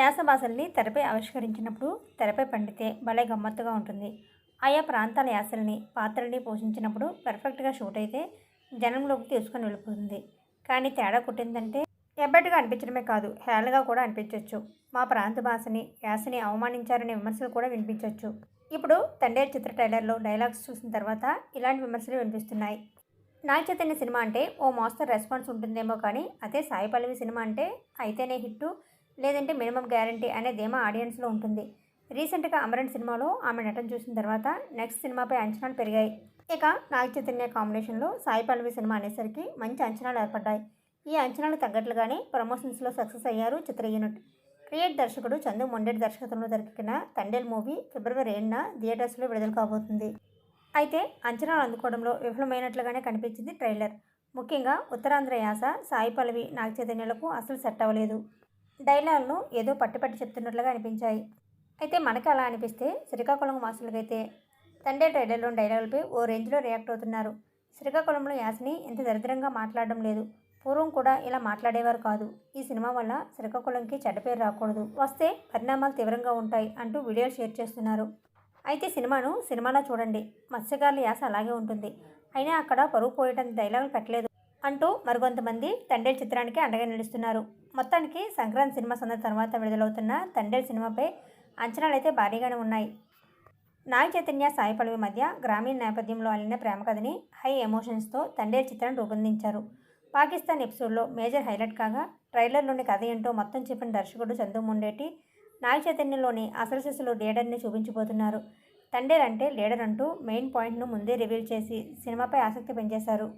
యాస భాషల్ని తెరపై ఆవిష్కరించినప్పుడు తెరపై పండితే భలే గమ్మత్తుగా ఉంటుంది. ఆయా ప్రాంతాల యాసల్ని పాత్రల్ని పోషించినప్పుడు పర్ఫెక్ట్గా షూట్ అయితే జనంలోకి తీసుకొని వెళ్ళిపోతుంది. కానీ తేడా కొట్టిందంటే ఎబ్బటిగా అనిపించడమే కాదు హేళగా కూడా అనిపించవచ్చు మా ప్రాంత భాషని యాసని అవమానించారనే విమర్శలు కూడా వినిపించవచ్చు ఇప్పుడు తండేరు చిత్ర ట్రైలర్లో డైలాగ్స్ చూసిన తర్వాత ఇలాంటి విమర్శలు వినిపిస్తున్నాయి. నాగ చైతన్య సినిమా అంటే ఓ మోస్తరు రెస్పాన్స్ ఉంటుందేమో కానీ అదే సాయి పల్లవి సినిమా అంటే అయితేనే హిట్టు. లేదంటే మినిమం గ్యారంటీ అనే ధీమా ఆడియన్స్లో ఉంటుంది. రీసెంట్గా అమరన్ సినిమాలో ఆమె నటన చూసిన తర్వాత నెక్స్ట్ సినిమాపై అంచనాలు పెరిగాయి. ఇక నాగ చైతన్య కాంబినేషన్లో సాయి పల్లవి సినిమా అనేసరికి మంచి అంచనాలు ఏర్పడ్డాయి. ఈ అంచనాలు తగ్గట్లుగానే ప్రమోషన్స్లో సక్సెస్ అయ్యారు చిత్ర యూనిట్. క్రియేట్ దర్శకుడు చందు మొండెడ్ దర్శకత్వంలో దొరికిన తండేల్ మూవీ ఫిబ్రవరి ఏడున థియేటర్స్లో విడుదల కాబోతుంది. అయితే అంచనాలు అందుకోవడంలో విఫలమైనట్లుగానే కనిపించింది ట్రైలర్. ముఖ్యంగా ఉత్తరాంధ్ర యాస సాయి పల్లవి నాగ చైతన్యులకు అసలు సెట్ అవ్వలేదు. డైలాగ్ను ఏదో పట్టి పట్టి చెప్తున్నట్లుగా అనిపించాయి. అయితే మనకి అలా అనిపిస్తే శ్రీకాకుళం వాసులకైతే తండే ట్రైలర్లో డైలాగులపై ఓ రేంజ్లో రియాక్ట్ అవుతున్నారు. శ్రీకాకుళంలో యాసని ఎంత దరిద్రంగా మాట్లాడడం లేదు. పూర్వం కూడా ఇలా మాట్లాడేవారు కాదు. ఈ సినిమా వల్ల శ్రీకాకుళంకి చెడ్డ పేరు రాకూడదు. వస్తే పరిణామాలు తీవ్రంగా ఉంటాయి అంటూ వీడియోలు షేర్ చేస్తున్నారు. అయితే సినిమాను సినిమాలో చూడండి. మత్స్యకారుల యాస అలాగే ఉంటుంది. అయినా అక్కడ పరువు పోయడానికి డైలాగులు పెట్టలేదు. అంటూ మరికొంతమంది తండేల్ చిత్రానికి అండగా నిలుస్తున్నారు. మొత్తానికి సంక్రాంతి సినిమా సందర్భ తర్వాత విడుదలవుతున్న తండేల్ సినిమాపై అంచనాలు అయితే భారీగానే ఉన్నాయి. నాగ చైతన్య సాయి పల్లవి మధ్య గ్రామీణ నేపథ్యంలో అల్లిన ప్రేమ కథని హై ఎమోషన్స్తో తండేల్ చిత్రాన్ని రూపొందించారు. పాకిస్తాన్ ఎపిసోడ్లో మేజర్ హైలైట్ కాగా ట్రైలర్లోని కథ ఏంటో మొత్తం చెప్పిన దర్శకుడు చందు ముండేటి నాగ చైతన్యంలోని అసలు శిశులు లీడర్ని చూపించబోతున్నారు తండేల్ అంటే లీడర్ అంటూ మెయిన్ పాయింట్ను ముందే రివీల్ చేసి సినిమాపై ఆసక్తి పెంచేశారు.